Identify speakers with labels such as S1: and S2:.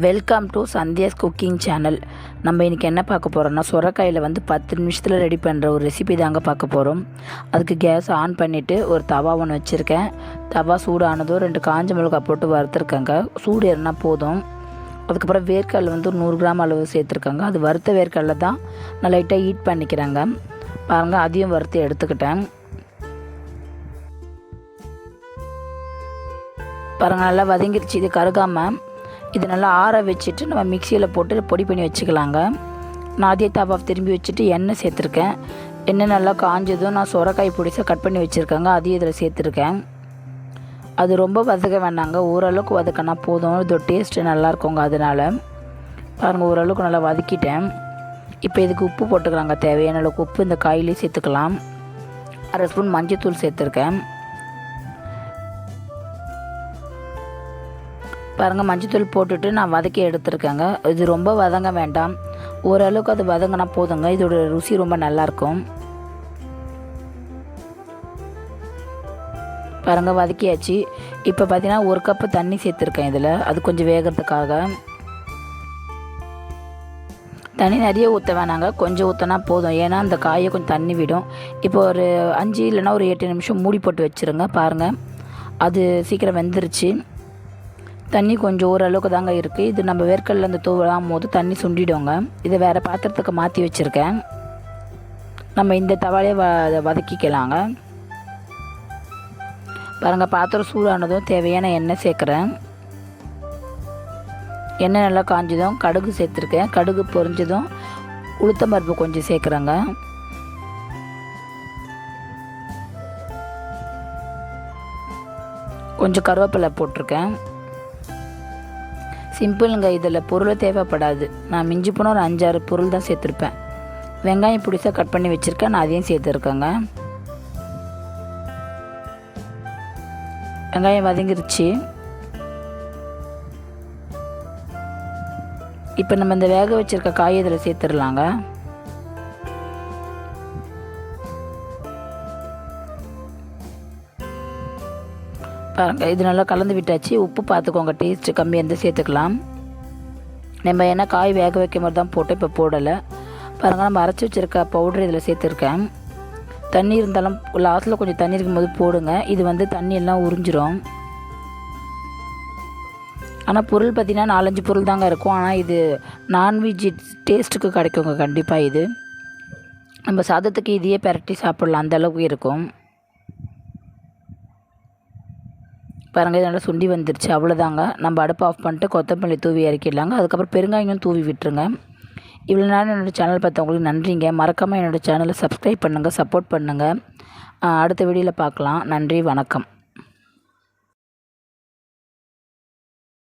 S1: Welcome to Sandhya's cooking channel நம்ம இன்றைக்கி என்ன பார்க்க போகிறோம்னா சுரக்காயில் வந்து பத்து நிமிஷத்தில் ரெடி பண்ணுற ஒரு ரெசிபி தாங்க பார்க்க போகிறோம் அதுக்கு கேஸ் ஆன் பண்ணிவிட்டு ஒரு தவா ஒன்று வச்சுருக்கேன். தவா சூடானதும் ரெண்டு காஞ்ச மிளகாய் போட்டு வறுத்துருக்கேங்க. சூடு ஏறினா போதும். அதுக்கப்புறம் வேர்க்கடலை வந்து ஒரு நூறு கிராம் அளவு சேர்த்துருக்காங்க. அது வறுத்த வேர்க்கடலை தான் நான் லைட்டாக ஹீட் பண்ணிக்கிறாங்க. பாருங்கள் அதையும் வறுத்து எடுத்துக்கிட்டேன். பாருங்கள் நல்லா வதங்கிருச்சு. இது கருகாமல் இது நல்லா ஆற வச்சுட்டு நம்ம மிக்சியில் போட்டு பொடி பண்ணி வச்சுக்கலாங்க. நான் அதே தவா திரும்பி வச்சுட்டு எண்ணெய் சேர்த்துருக்கேன். எண்ணெய் நல்லா காஞ்சதும் நான் சுரக்காய் பொடிசாக கட் பண்ணி வச்சுருக்கேங்க. அதையும் இதில் சேர்த்துருக்கேன். அது ரொம்ப வதக்க வேண்டாங்க. ஓரளவுக்கு வதக்கினா போதும். இது டேஸ்ட்டு நல்லாயிருக்குங்க அதனால். பாருங்கள் ஓரளவுக்கு நல்லா வதக்கிட்டேன். இப்போ இதுக்கு உப்பு போட்டுக்கலாங்க. தேவையான அளவுக்கு உப்பு இந்த காயிலே சேர்த்துக்கலாம். அரை ஸ்பூன் மஞ்சள் சேர்த்துருக்கேன். பாருங்கள் மஞ்சத்தூள் போட்டுட்டு நான் வதக்கி எடுத்துருக்கேங்க. இது ரொம்ப வதங்க வேண்டாம். ஓரளவுக்கு அது வதங்கினா போதுங்க. இதோட ருசி ரொம்ப நல்லாயிருக்கும் பாருங்கள் வதக்கியாச்சு. இப்போ பார்த்தீங்கன்னா ஒரு கப்பு தண்ணி சேர்த்துருக்கேன் இதில். அது கொஞ்சம் வேகிறதுக்காக. தண்ணி நிறைய ஊற்ற வேணாங்க. கொஞ்சம் ஊற்றினா போதும். ஏன்னா அந்த காயை கொஞ்சம் தண்ணி விடும். இப்போ ஒரு அஞ்சு இல்லைன்னா ஒரு எட்டு நிமிஷம் மூடி போட்டு வச்சுருங்க. பாருங்கள் அது சீக்கிரம் வெந்துருச்சு. தண்ணி கொஞ்சம் ஓரளவுக்கு தாங்க இருக்குது இது நம்ம வேர்க்கடல அந்த தூவலாம் போது தண்ணி சுண்டிடுவோங்க இதை வேறு பாத்திரத்துக்கு மாற்றி வச்சுருக்கேன். நம்ம இந்த தவாலே வ வதக்கிக்கலாங்க. பாருங்கள் பாத்திரம் சூடானதும் தேவையான எண்ணெய் சேர்க்குறேன். எண்ணெய் நல்லா காஞ்சதும் கடுகு சேர்த்துருக்கேன். கடுகு பொரிஞ்சதும் உளுத்தம் பருப்பு கொஞ்சம் சேர்க்குறேங்க. கொஞ்சம் கருவேப்பிலை போட்டிருக்கேன். சிம்பிளுங்க இதில் பொருளை தேவைப்படாது. நான் மிஞ்சி போனால் ஒரு அஞ்சாறு பொருள் தான் சேர்த்துருப்பேன். வெங்காயம் பிடிச்சா கட் பண்ணி வச்சுருக்கேன் நான் அதையும் சேர்த்துருக்கேங்க. வெங்காயம் வதங்கிருச்சு. இப்போ நம்ம இந்த வேக வச்சுருக்க காய் இதில் சேர்த்துடலாங்க பாருங்கள் இது நல்லா கலந்து விட்டாச்சு. உப்பு பார்த்துக்கோங்க டேஸ்ட்டு கம்மியாக இருந்தால் சேர்த்துக்கலாம். நம்ம ஏன்னா காய் வேக வைக்க மாதிரி தான் போட்டு இப்போ போடலை. பாருங்கள் நம்ம அரைச்சி வச்சுருக்க பவுட்ரு இதில் சேர்த்துருக்கேன். தண்ணி இருந்தாலும் லாஸ்ட்டில் கொஞ்சம் தண்ணி இருக்கும்போது போடுங்க. இது வந்து தண்ணி எல்லாம் உறிஞ்சிரும். ஆனால் பொருள் பார்த்திங்கன்னா நாலஞ்சு பொருள் தாங்க இருக்கும். ஆனால் இது நான்வெஜ் டேஸ்ட்டுக்கு கிடைக்குங்க கண்டிப்பாக இது. நம்ம சாதத்துக்கு இதையே பரட்டி சாப்பிட்லாம் அந்த அளவுக்கு இருக்கும். பாருங்கள் இது நல்லா சுண்டி வந்துருச்சு. அவ்வளோதாங்க நம்ம அடுப்பு ஆஃப் பண்ணிட்டு கொத்தமல்லி தூவி இறக்கிடலாங்க. அதுக்கப்புறம் பெருங்காயம் தூவி விட்டுருங்க. இவ்வளோ நேரம் என்னோடய சேனல் பார்த்தவங்களுக்கு நன்றிங்க. மறக்காமல் என்னோடய சேனலை சப்ஸ்கிரைப் பண்ணுங்கள் சப்போர்ட் பண்ணுங்கள் அடுத்த வீடியோவில் பார்க்கலாம். நன்றி வணக்கம்.